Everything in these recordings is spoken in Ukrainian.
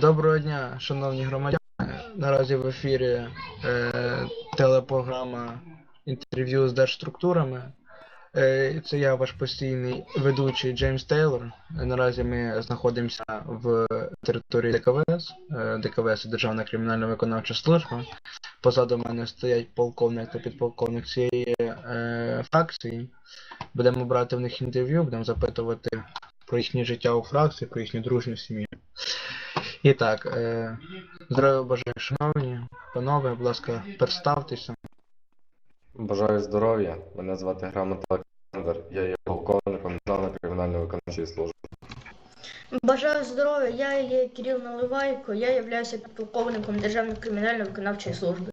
Доброго дня, шановні громадяни. Наразі в ефірі е, телепрограма інтерв'ю з держструктурами. Е, Це я, ваш постійний ведучий Джеймс Тейлор. Наразі ми знаходимося в території ДКВС. Е, ДКВС Державна кримінальна виконавча служба. Позаду мене стоять полковник та підполковник цієї е, фракції. Будемо брати в них інтерв'ю, будемо запитувати про їхнє життя у фракції, про їхню дружню сім'ю. І так, е, здоров'я бажаю, шановні, панове, будь ласка, представтеся. Бажаю здоров'я. Мене звати Грамот Олександр. Я є полковником Державної кримінальної виконавчої служби. Бажаю здоров'я, я є Кирил Наливайко, я являюся підполковником Державної кримінально-виконавчої служби.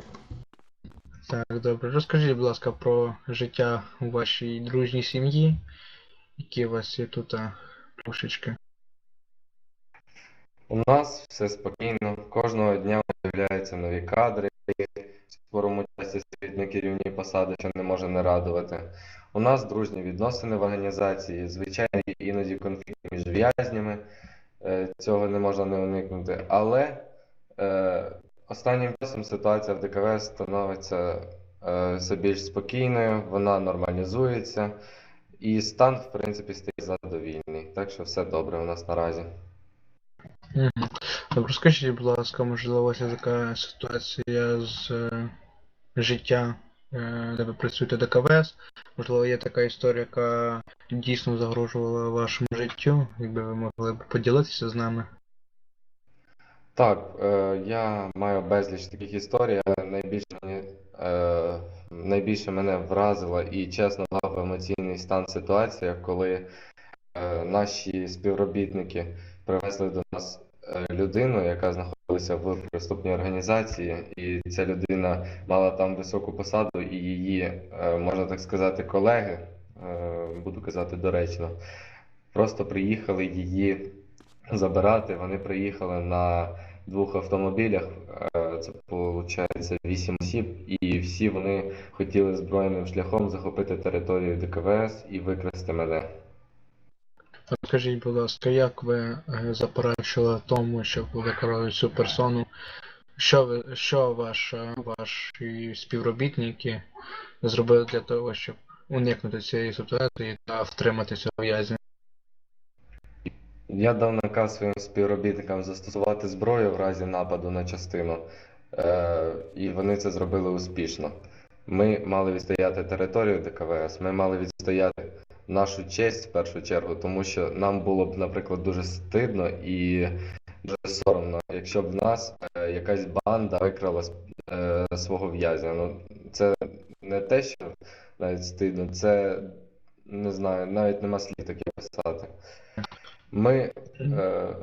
Так, добре. Розкажіть, будь ласка, про життя у вашій дружній сім'ї, які у вас є тут а, плюшечки. У нас все спокійно. Кожного дня з'являються нові кадри, в скорому часі стоять на керівні посади, що не може не радувати. У нас дружні відносини в організації, звичайно, іноді конфлікти між в'язнями, е, цього не можна не уникнути. Але е, останнім часом ситуація в ДКВС становиться е, все більш спокійною, вона нормалізується, і стан, в принципі, стає задовільний. Так що все добре у нас наразі. Мгм. Добре, розкажіть, будь ласка, можливо, у така ситуація з е, життя, е, де ви працюєте ДКВС. Можливо, є така історія, яка дійсно загрожувала вашому життю, якби ви могли б поділитися з нами. Так, е, я маю безліч таких історій, але найбільше е, найбільше мене вразила і чесно дав емоційний стан ситуація, коли е, наші співробітники привезли до нас е, людину, яка знаходилася в преступній організації, і ця людина мала там високу посаду, і її, е, можна так сказати, колеги, е, буду казати доречно, просто приїхали її забирати. Вони приїхали на двох автомобілях. Це виходить 8 осіб, і всі вони хотіли збройним шляхом захопити територію ДКВС і викрасти мене. Скажіть, будь ласка, як ви е, заперечили тому, щоб викрали цю персону? Що ви, що ваша, ваші співробітники зробили для того, щоб уникнути цієї ситуації та втримати цього в'язня? Я дав наказ своїм співробітникам застосувати зброю в разі нападу на частину, е, і вони це зробили успішно. Ми мали відстояти територію ДКВС, ми мали відстояти нашу честь в першу чергу, тому що нам було б, наприклад, дуже стидно і дуже соромно, якщо б в нас е, якась банда викрала е, свого в'язня. Ну, це не те, що навіть стидно, це не знаю, навіть нема слів таке писати. Ми, е,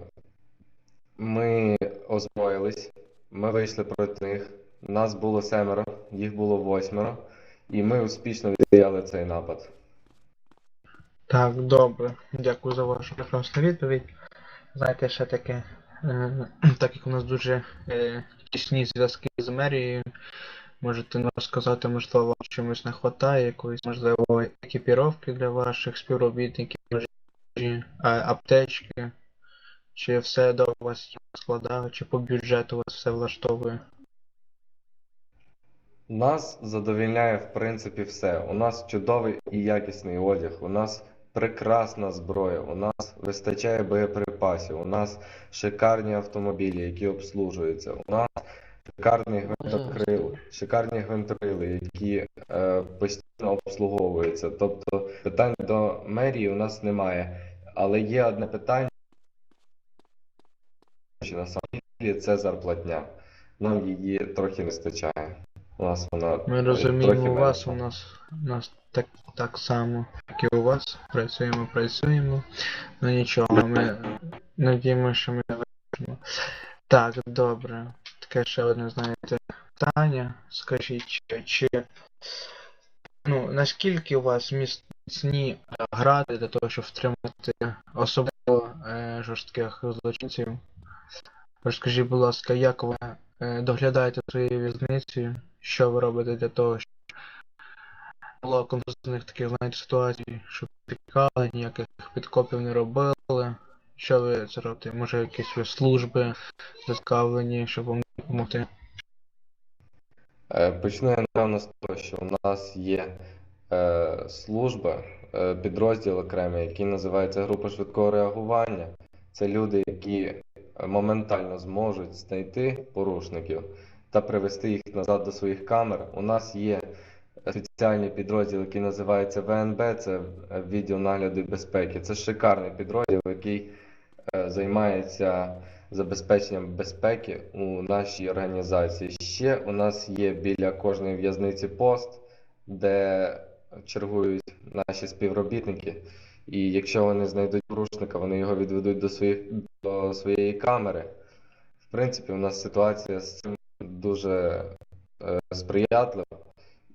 ми озброїлись, ми вийшли проти них. Нас було семеро, їх було восьмеро, і ми успішно відстояли цей напад. Так, добре. Дякую за вашу прекрасну відповідь. Знаєте, ще таке, е, так як у нас дуже е, тісні зв'язки з мерією, можете розказати, можливо, вам чомусь не вистачає, якоїсь, можливо, екіпіровки для ваших співробітників, аптечки, чи все до вас складає, чи по бюджету вас все влаштовує. Нас задовільняє, в принципі, все. У нас чудовий і якісний одяг, у нас прекрасна зброя, у нас вистачає боєприпасів, у нас шикарні автомобілі, які обслужуються, у нас шикарні гвинтокрили, шикарні гвинтокрили, які е, постійно обслуговуються. Тобто питань до мерії у нас немає. Але є одне питання, що на самом деле це зарплатня. Нам її трохи не вистачає. У нас вона Ми е, трохи розуміємо вас, у нас, у нас так, так само, як і у вас. Працюємо, працюємо. Ну нічого, ми надіємося, що ми не вирішимо. Так, добре. Таке ще одне, знаєте, питання. Скажіть, чи, чи ну, наскільки у вас міцні е, гради для того, щоб втримати особливо е, жорстких злочинців? Розкажіть, будь ласка, як ви е, доглядаєте своєю в'язницею? Що ви робите для того, щоб було конфузних таких, знаєте, ситуацій, щоб підкали, ніяких підкопів не робили, Що ви це робите? Може якісь ви служби зацікавлені, щоб вам допомогти? Е, Почну я напевно з того, що у нас є е, служба, е, підрозділ окремий, який називається група швидкого реагування. Це люди, які моментально зможуть знайти порушників та привести їх назад до своїх камер. У нас є спеціальний підрозділ, який називається ВНБ, це е, відділ нагляду безпеки. Це шикарний підрозділ, який е, займається забезпеченням безпеки у нашій організації. Ще у нас є біля кожної в'язниці пост, де чергують наші співробітники. І якщо вони знайдуть порушника, вони його відведуть до своїх до своєї камери. В принципі, у нас ситуація з цим дуже е, сприятлива,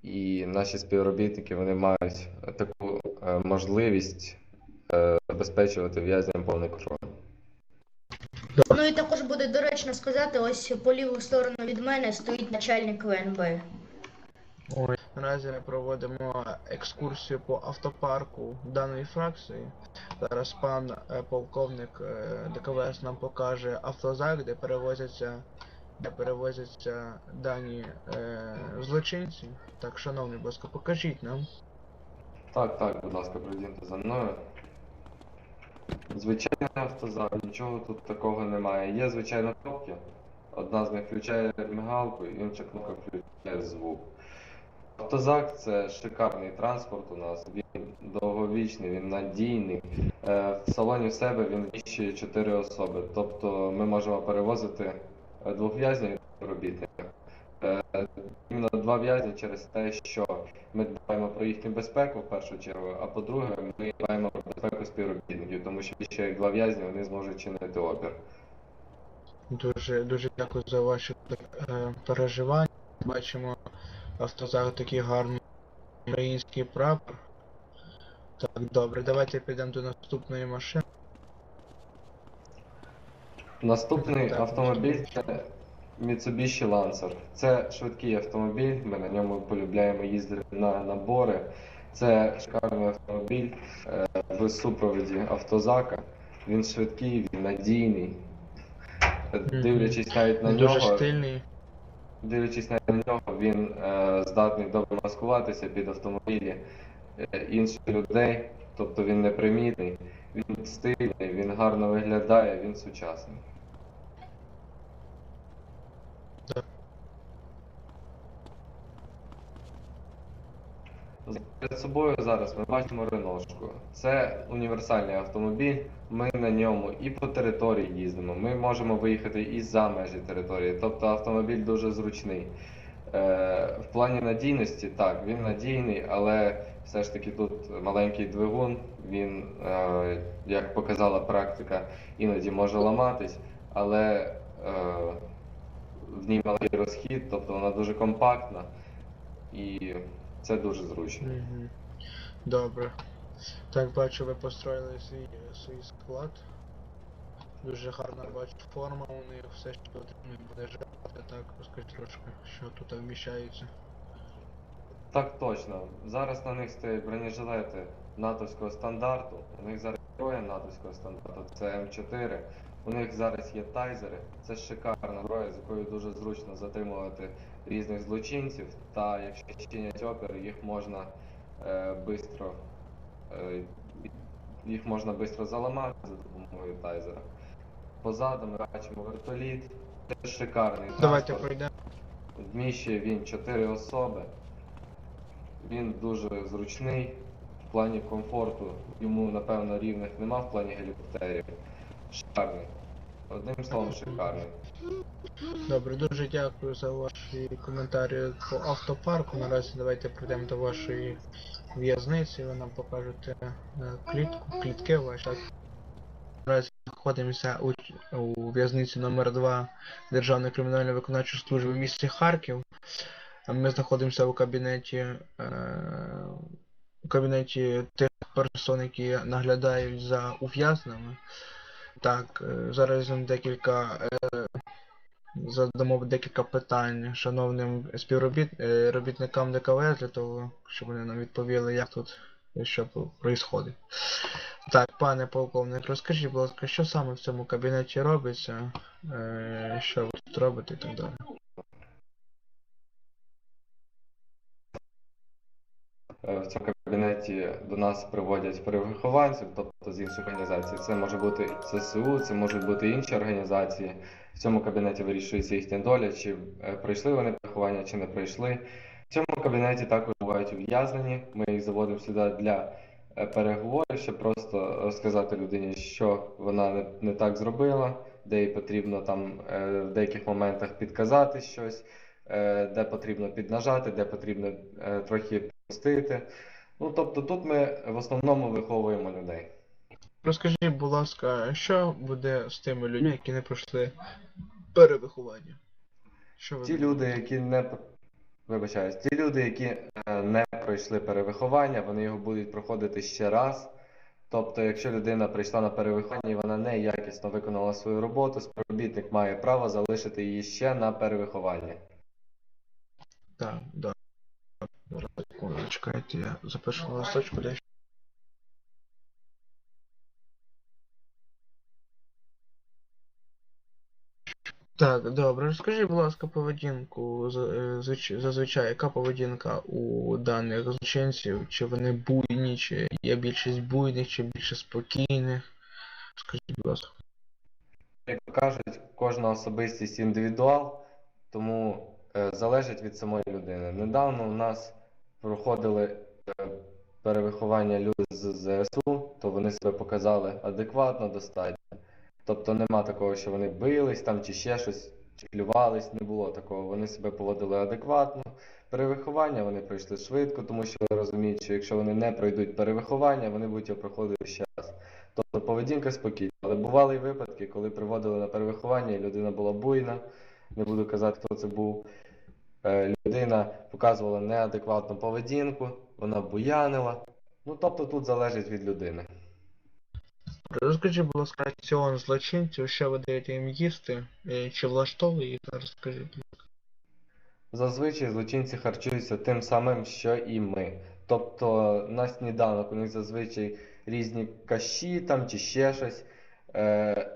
і наші співробітники вони мають таку е, можливість е, забезпечувати в'язням повний контроль. Ну і також буде доречно сказати, ось по ліву сторону від мене стоїть начальник ВНБ. Ой. Наразі ми проводимо екскурсію по автопарку даної фракції. Зараз пан е, полковник е, ДКВС нам покаже автозак, де перевозяться, де перевозяться дані е, злочинці. Так, шановний, будь ласка, покажіть нам. Так, так, будь ласка, пройдіть за мною. Звичайний автозак, нічого тут такого немає. Є, звичайно, кнопки. Одна з них включає мигалку, інша кнопка включає звук. Автозак це шикарний транспорт у нас. Він довговічний, він надійний. Е, В салоні в себе він вміщує 4 особи. Тобто ми можемо перевозити двох в'язнів співробітника. Е, Іменно два в'язні через те, що ми дбаємо про їхню безпеку в першу чергу, а по-друге, ми дбаємо про безпеку співробітників, тому що ще як два в'язні вони зможуть чинити опір. Дуже дуже дякую за ваші е, переживання. Бачимо автозак такий гарний український прапор. Так, добре, давайте підемо до наступної машини. Наступний автомобіль це Mitsubishi Lancer. Це швидкий автомобіль, ми на ньому полюбляємо їздити на набори. Це шикарний автомобіль е, в супроводі автозака. Він швидкий, він надійний. Е, Дивлячись навіть на нього, стильний. Дивлячись на нього, він е, здатний добре маскуватися під автомобілі інших людей, тобто він непримітний, він стильний, він гарно виглядає, він сучасний. Перед собою зараз ми бачимо Реношку. Це універсальний автомобіль. Ми на ньому і по території їздимо. Ми можемо виїхати і за межі території. Тобто автомобіль дуже зручний. Е, в плані надійності, так, він надійний, але все ж таки тут маленький двигун. Він, е, як показала практика, іноді може ламатись, але е, в ній маленький розхід, тобто вона дуже компактна і це дуже зручно. Мгм. Добре. Так, бачу, ви построїли свій, свій склад. Дуже гарна бачу форма у них, все, що потрібно буде жити. Так, розкажіть трошки, що тут вміщається. Так точно. Зараз на них стоять бронежилети натовського стандарту. У них зараз зброя натовського стандарту, це М4. У них зараз є тайзери. Це шикарна зброя, з якою дуже зручно затримувати різних злочинців. Та якщо чинять опір, їх можна е, бистро, е, їх можна бистро заламати за допомогою тайзера. Позаду ми бачимо вертоліт. Це шикарний Давайте пройдемо. Вміщує він 4 особи. Він дуже зручний в плані комфорту. Йому, напевно, рівних нема в плані гелікоптерів. Шикарний. Одним словом, шикарний. Добре, дуже дякую за ваші коментарі по автопарку. Наразі давайте прийдемо до вашої в'язниці, ви нам покажете е, клітку, клітки ваші. Наразі знаходимося у, у в'язниці номер 2 Державної кримінальної виконавчої служби в місті Харків. Ми знаходимося у кабінеті, е, у кабінеті тих персон, які наглядають за ув'язненими. Так, е, зараз декілька е, задамо декілька питань шановним співробітникам ДКВ для того, щоб вони нам відповіли, як тут що відбувається. Так, пане полковник, розкажіть, будь ласка, що саме в цьому кабінеті робиться, е, що ви тут робите і так далі. В цьому кабінеті до нас приводять перевихованців, тобто з інших організацій. Це може бути ЦСУ, це можуть бути інші організації. В цьому кабінеті вирішується їхня доля, чи е, пройшли вони переховання, чи не пройшли. В цьому кабінеті також бувають ув'язнені. Ми їх заводимо сюди для е, переговорів, щоб просто розказати людині, що вона не, так зробила, де їй потрібно там е, в деяких моментах підказати щось, е, де потрібно піднажати, де потрібно е, трохи пустити. Ну, тобто тут ми в основному виховуємо людей. Розкажіть, будь ласка, що буде з тими людьми, які не пройшли перевиховання? Що ви Ті люди, які не вибачаюсь, ті люди, які е, не пройшли перевиховання, вони його будуть проходити ще раз. Тобто, якщо людина прийшла на перевиховання і вона неякісно виконала свою роботу, співробітник має право залишити її ще на перевихованні. Так, да. Секунду, Чекайте, я запишу на листочку дещо. Так, добре. Розкажіть, будь ласка, поведінку е, звич- зазвичай, яка поведінка у даних злочинців? Чи вони буйні, чи є більшість буйних, чи більше спокійних? Скажіть, будь ласка. Як кажуть, кожна особистість індивідуал, тому залежить від самої людини. Недавно у нас проходили е, перевиховання люди з ЗСУ, то вони себе показали адекватно, достатньо. Тобто нема такого, що вони бились там чи ще щось, чи плювались, не було такого. Вони себе поводили адекватно. Перевиховання вони пройшли швидко, тому що розуміють, що якщо вони не пройдуть перевиховання, вони будуть його проходити ще раз. Тобто поведінка спокійна. Але бували й випадки, коли приводили на перевиховання, і людина була буйна, не буду казати, хто це був. Е, Людина показувала неадекватну поведінку, вона буянила. Ну тобто тут залежить від людини. Розкажіть, будь ласка, раціон злочинців, що ви даєте їм їсти, е, чи влаштовує їх? Розкажіть. Зазвичай злочинці харчуються тим самим, що і ми. Тобто на сніданок у них зазвичай різні каші там чи ще щось, е,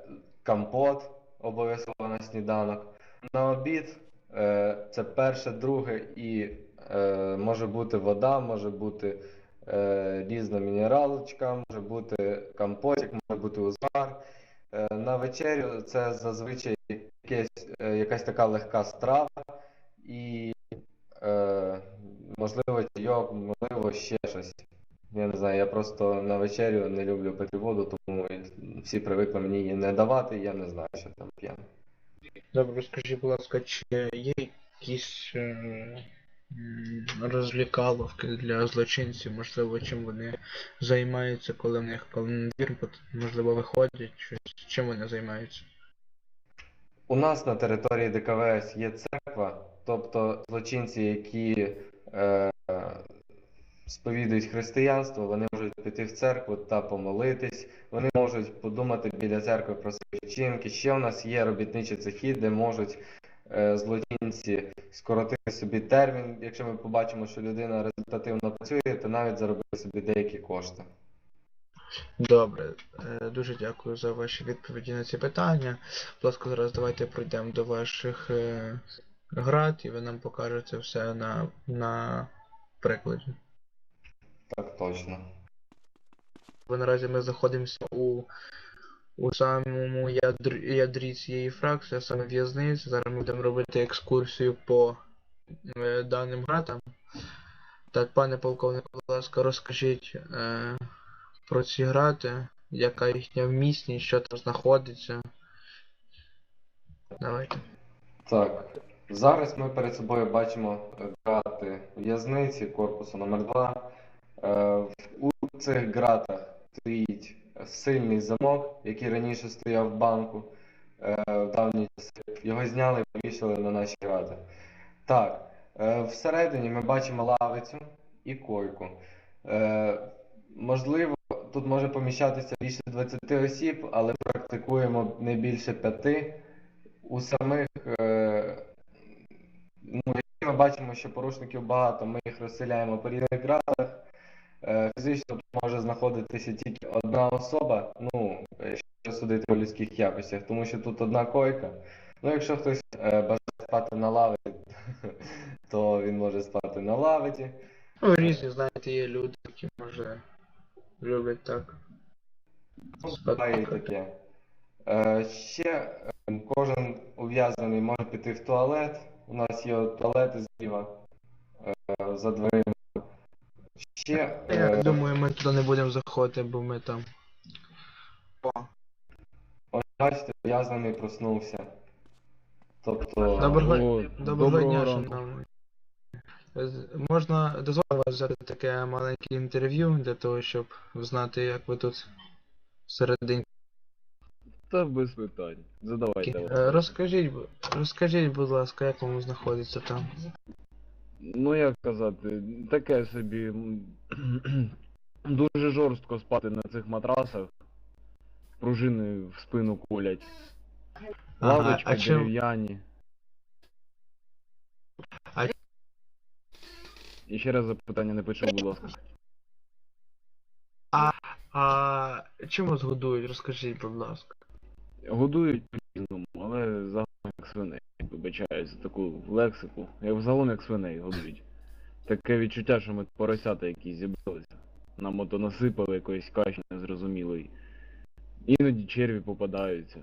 компот обов'язково на сніданок. На обід е, це перше, друге і е, може бути вода, може бути е, різна мінералочка, може бути компотик, може бути узвар. Е, на вечерю це зазвичай якесь, якась така легка страва і можливо чайок, можливо ще щось. Я не знаю, я просто на вечерю не люблю пити воду, тому всі привикли мені її не давати, я не знаю, що там. Добре, розкажіть, будь ласка, чи є якісь е, м, розвлікаловки для злочинців, можливо, чим вони займаються, коли в них пот- можливо, виходять, щось, чим вони займаються? У нас на території ДКВС є церква, тобто злочинці, які е, сповідують християнство, вони можуть піти в церкву та помолитись, вони можуть подумати біля церкви про свої вчинки. Ще у нас є робітничі цехи, де можуть е, злочинці скоротити собі термін. Якщо ми побачимо, що людина результативно працює, то навіть заробити собі деякі кошти. Добре, е, дуже дякую за ваші відповіді на ці питання. Будь ласка, зараз давайте пройдемо до ваших е, град, і ви нам покажете все на, на прикладі. Так точно. Наразі ми знаходимося у, у самому ядрі, ядрі цієї фракції, саме в'язниці. Зараз ми будемо робити екскурсію по е, даним гратам. Так, пане полковник, будь ласка, розкажіть е, про ці грати, яка їхня вмісність, що там знаходиться. Давайте. Так, зараз ми перед собою бачимо грати в'язниці корпусу номер 2 Е, У цих ґратах стоїть сильний замок, який раніше стояв в банку е, в давні часи. Його зняли і повісили на наші грати. Так, е, всередині ми бачимо лавицю і койку. Е, Можливо, тут може поміщатися більше 20 осіб, але практикуємо не більше 5 у самих, е, ну, ми бачимо, що порушників багато, ми їх розселяємо по різних градах. Е, фізично тут може знаходитися тільки одна особа, ну, е, якщо судити по людських якостях, тому що тут одна койка. Ну, якщо хтось е, бажає спати на лаві, то він може спати на лавиті. Ну, різні, знаєте, є люди, які може люблять так. Ну, буває і таке. Е, ще кожен ув'язаний може піти в туалет. У нас є туалети зліва е, за дверима. Ще Я е, думаю, ми туди не будемо заходити, бо ми там. О, ось бачите, ув'язаний проснувся. Тобто, Доброго, О, доброго дня, ранку. З- Можна дозволити вас взяти таке маленьке інтерв'ю для того, щоб знати, як ви тут всередині. Та без питань. Задавайте. Е, Розкажіть, бу- розкажіть, будь ласка, як вам знаходиться там. Ну як казати, таке собі. Дуже жорстко спати на цих матрасах. Пружини в спину колять. Ага, Лавочки а чим- дерев'яні. А- І ще раз запитання не почув, будь ласка. А чим вас годують? Розкажіть, будь ласка. Годують загалом як свиней. Вибачаю за таку лексику. Як взагалом як свиней годують. Таке відчуття, що ми поросята якісь зібралися. Нам ото насипали якоїсь каші незрозумілої. Іноді черві попадаються.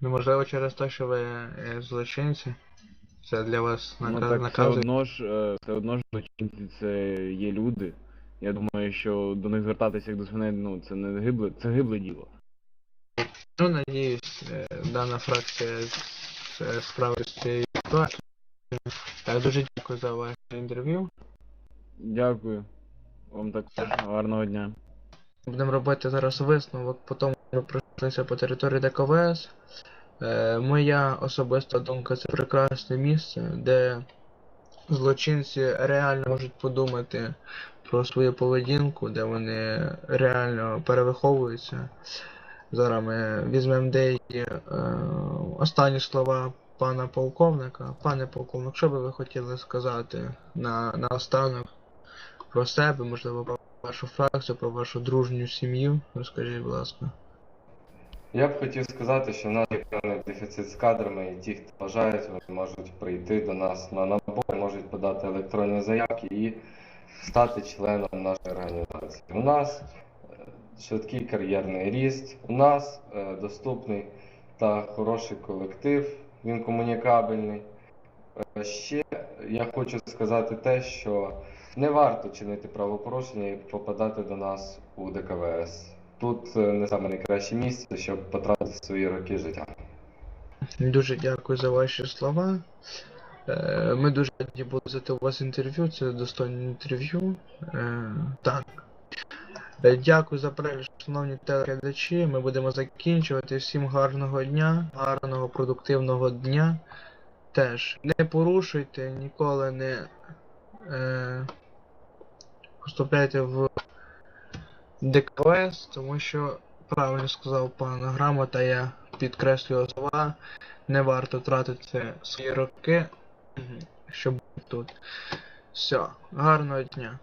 Ну, можливо, через те, що ви е, злочинці. Це для вас Ну наказ, так все одно ж, е, все одно ж злочинці це є люди. Я думаю, що до них звертатися як до свиней, ну це не гибле, це гибле діло. Ну, надіюсь, е, дана фракція е, справиться з цією ситуацією. Так, дуже дякую за ваше інтерв'ю. Дякую. Вам також гарного дня. Будемо робити зараз висновок, потім ми пройшлися по території ДКВС. Е, моя особиста думка це прекрасне місце, де злочинці реально можуть подумати про свою поведінку, де вони реально перевиховуються. Зараз ми візьмемо деякі е, останні слова пана полковника. Пане полковник, що би ви хотіли сказати на, на останок про себе, можливо, про вашу фракцію, про вашу дружню сім'ю? Розкажіть, будь ласка. Я б хотів сказати, що в нас є певний дефіцит з кадрами, і ті, хто бажають, вони можуть прийти до нас на набор, можуть подати електронні заявки і стати членом нашої організації. У нас швидкий кар'єрний ріст, у нас е, доступний та хороший колектив, він комунікабельний. Е, Ще я хочу сказати те, що не варто чинити правопорушення і попадати до нас у ДКВС. Тут е, не саме найкраще місце, щоб потратити свої роки життя. Дуже дякую за ваші слова. Ми дуже раді були взяти у вас інтерв'ю, це достойне інтерв'ю. Так. Е, Дякую за перегляд, шановні телеглядачі. Ми будемо закінчувати. Всім гарного дня, гарного продуктивного дня. Теж не порушуйте, ніколи не е, поступляйте в ДКВС, тому що правильно сказав пан Грамота, я підкреслюю слова, не варто тратити свої роки, щоб бути тут. Все, гарного дня.